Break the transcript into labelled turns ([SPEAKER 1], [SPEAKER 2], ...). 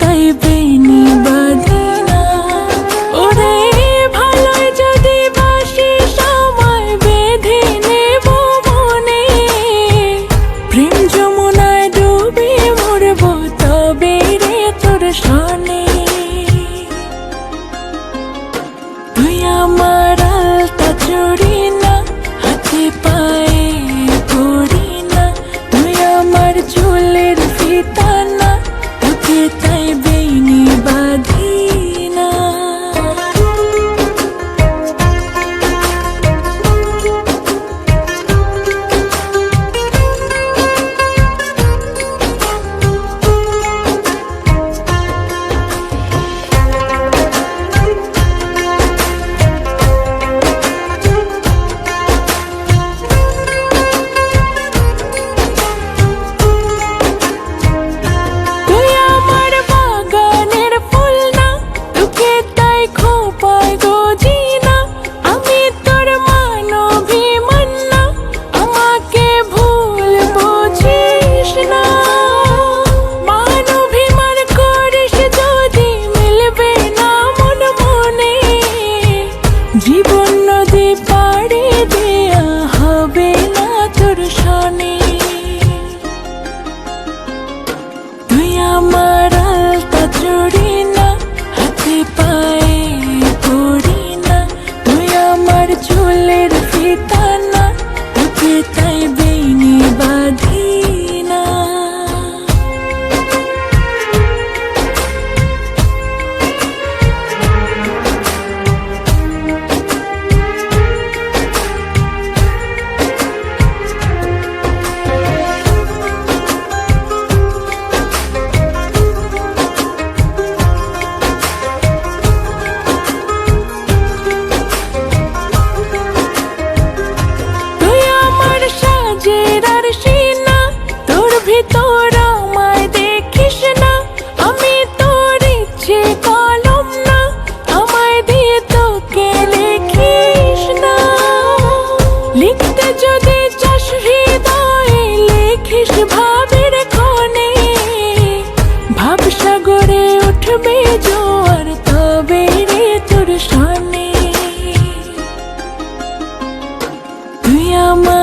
[SPEAKER 1] তাই দর্শনে। তুই আমার আলতা জুড়ি না হাতে পায়ে পড়ি চুলের ফিতা তাই বেনি বাধা। যদি চাস হৃদয়ে লেখিস ভাবের কোণে ভাব সাগরে উঠবে জোয়ার তবে রে তোর সামনে। তুই আমার